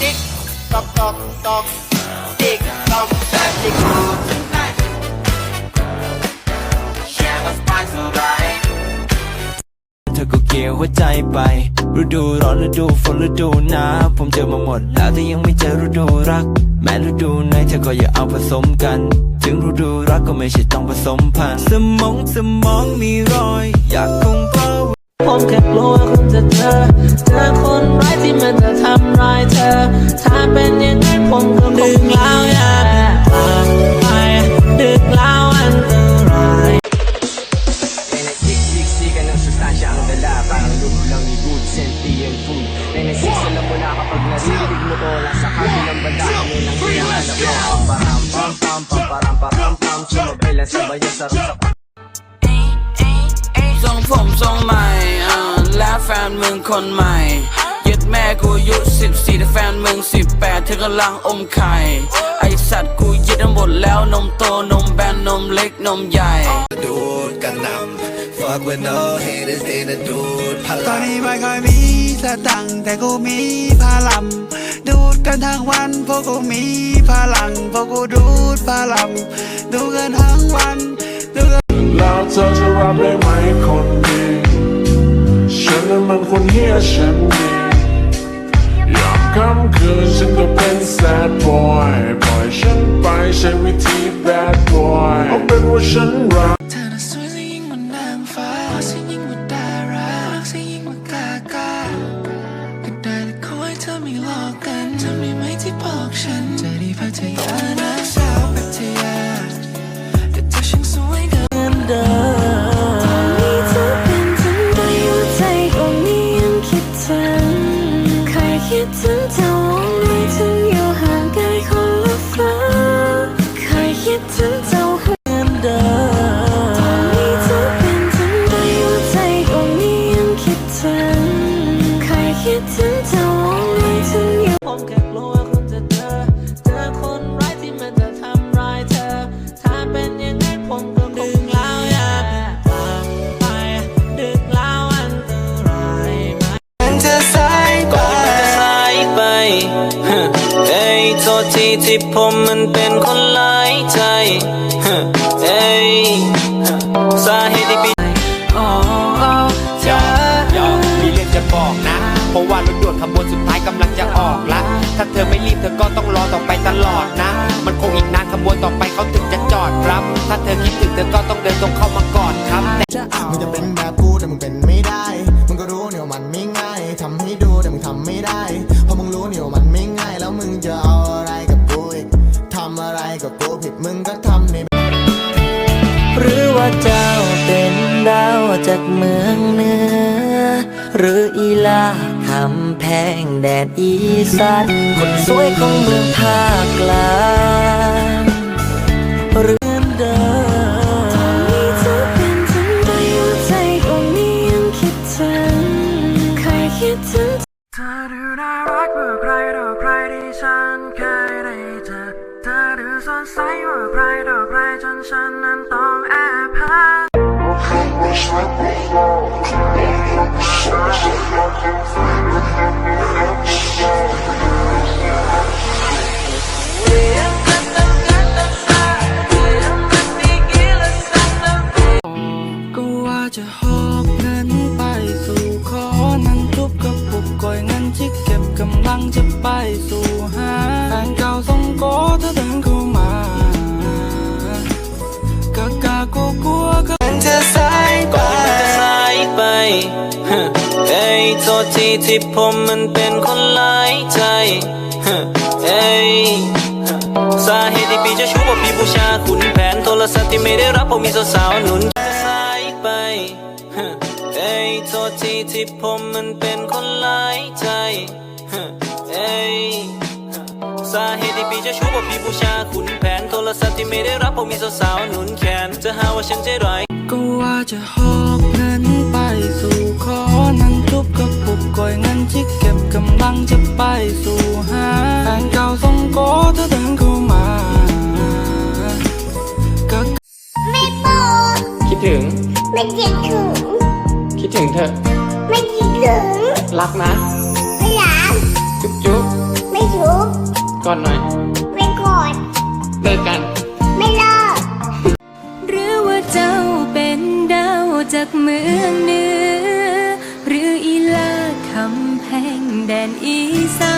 ติ๊กตอกตอกตอกติ๊กตอกติ๊ก Share the spice right เธอก็เกี่ยวหัวใจไปฤดูร้อนฤดูฝนฤดูหนาวผมเจอมาหมดแล้วแต่ยังไม่เจอฤดูรัก แม้ฤดูไหนเธอก็อย่าเอาผสมกัน ถึงฤดูรักก็ไม่ใช่ต้องผสมพันธุ์สมองสมองมีรอย อยากคงเพราะผมแค่กลัวคุณจะเจอเจอคนร้ายที่มันจะทำร้ายเธอ ทรงผมทรงใหม่และแฟนมึงคนใหม่ยึดแม่กูอายุสิบสี่แต่แฟนมึงสิบแปดเธอกำลังอมไข่ ไอสัตว์กูยึดทั้งหมดแล้วนมโตนมแบนนมเล็กนมใหญ่ดูดกันนำ Fuck with no haters ได้แต่ดูดพตอลันงนี้ไม่ค่อยมีสตังค์แต่กูมีพลังดูดกันทั้งวันเพราะกูมีพลังเพราะกูดูดพลังดูกันทั้งวันดูกันแล้วเธอจะรับได้ไหมคนดีฉันนั้นมันคนเฮียฉันดียามค่ำคืนฉันก็เป็น sad boy ปล่อยฉันไปใช้วิธี bad boy เอาเป็นว่าฉันรัก คยคิดถึงเธอวันไหนถึงยู่ผมแค่กลัวคุณจะเจอ เจอคนร้ายที่มันจะทำร้ายเธอ ถ้าเป็นอย่างนั้นผมก็ดึกแล้วอยาเพิ่งกลับไป ดึกแล้วอันตรายไหมมันจะสายกว่าสายไปเอ้ยโทษทีที่ผมมันเป็นคนหลายใจเอ้ยสาเหตุที่ ด่วนขบวนสุดท้ายกำลังจะออกละ ถ้าเธอไม่รีบเธอก็ต้องรอต่อไปตลอดนะ มันคงอีกนานขบวนต่อไปเขาถึงจะจอดครับ ถ้าเธอคิดถึงเธอก็ต้องเดินตรงเข้ามาก่อนครับมึงจะเป็นแบบกูแต่มึงเป็นไม่ได้ มึงก็รู้เนี่ยว่ามันไม่ง่ายทำให้ดูแต่มึงทำไม่ได้เพราะมึงรู้เนี่ยว่ามันไม่ง่าย แล้วมึงจะเอาอะไรกับกูอีกทำอะไรกับกูผิดมึงก็ทำในหรือว่าเจ้าเป็นดาวจากเมืองเหนือ หรืออีลา คำแพงแดดอีสานคนสวยของเมืองภาคกลางหรือเดิมตอนนี้เธอเป็นถึงได้หัวใจก็มียังคิดถึงเคยคิดถึงเธอดูน่ารักกว่าใครต่อใครที่ฉันเคยได้เจอเธอดูสดใสกว่าใครต่อใครจนฉันนั้นต้องแอบหาก็ ษทีที่ผมมันเป็นคนหลายใจเอ้ยสาเหตุที่พี่เจะชู้ว่าพี่บูชาคุณแผนโทรศัพท์ที่ไม่ได้รับเพราะมีสาวๆหนุนจะสายไปเอ้ยโทษทีที่ผมมันเป็นคนหลายใจเอ้ยสาเหตุที่พี่เจะชู้ว่าพี่บูชาคุณแผนโทรศัพท์ที่ไม่ได้รับเพราะมีสาวๆหนุนแขนจะหาว่าฉันใจร้ายก็ว่าจะหอ ทุบกระปุกก่อยเงินที่เก็บกำลังจะไปสู่หาแฟนเก่าส่งโกเธอเดินเข้ามาก็ไม่บอกคิดถึง ไม่คิดถึง คิดถึงเธอ ไม่คิดถึง รักนะ ไม่รัก จุ๊บจุ๊บไม่ชก่อนหน่อย then is a